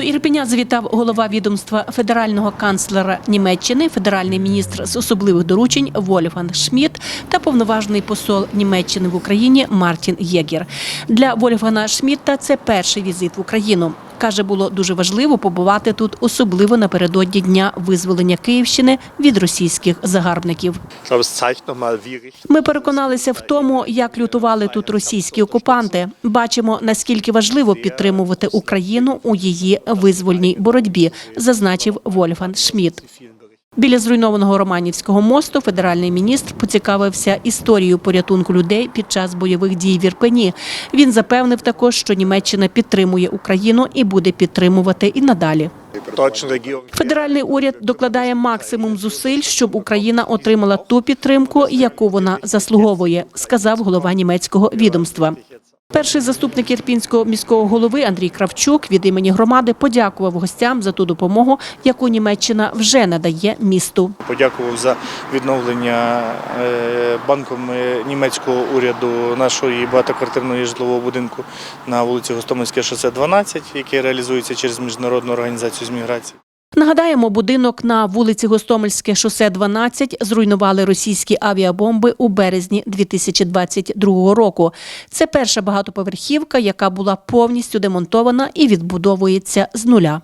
До Ірпеня завітав голова відомства федерального канцлера Німеччини, федеральний міністр з особливих доручень Вольфган Шмідт та повноважний посол Німеччини в Україні Мартін Єгір. Для Вольфгана Шмідта це перший візит в Україну. Каже, було дуже важливо побувати тут, особливо напередодні дня визволення Київщини від російських загарбників. Ми переконалися в тому, як лютували тут російські окупанти. Бачимо, наскільки важливо підтримувати Україну у її визвольній боротьбі, зазначив Вольфан Шмідт. Біля зруйнованого Романівського мосту федеральний міністр поцікавився історією порятунку людей під час бойових дій в Ірпені. Він запевнив також, що Німеччина підтримує Україну і буде підтримувати і надалі. Федеральний уряд докладає максимум зусиль, щоб Україна отримала ту підтримку, яку вона заслуговує, сказав голова німецького відомства. Перший заступник ірпінського міського голови Андрій Кравчук від імені громади подякував гостям за ту допомогу, яку Німеччина вже надає місту. Подякував за відновлення е, банком е, німецького уряду нашої багатоквартирної житлового будинку на вулиці Гостомельське шосе 12, який реалізується через міжнародну організацію з міграції. Нагадаємо, будинок на вулиці Гостомельське шосе 12 зруйнували російські авіабомби у березні 2022 року. Це перша багатоповерхівка, яка була повністю демонтована і відбудовується з нуля.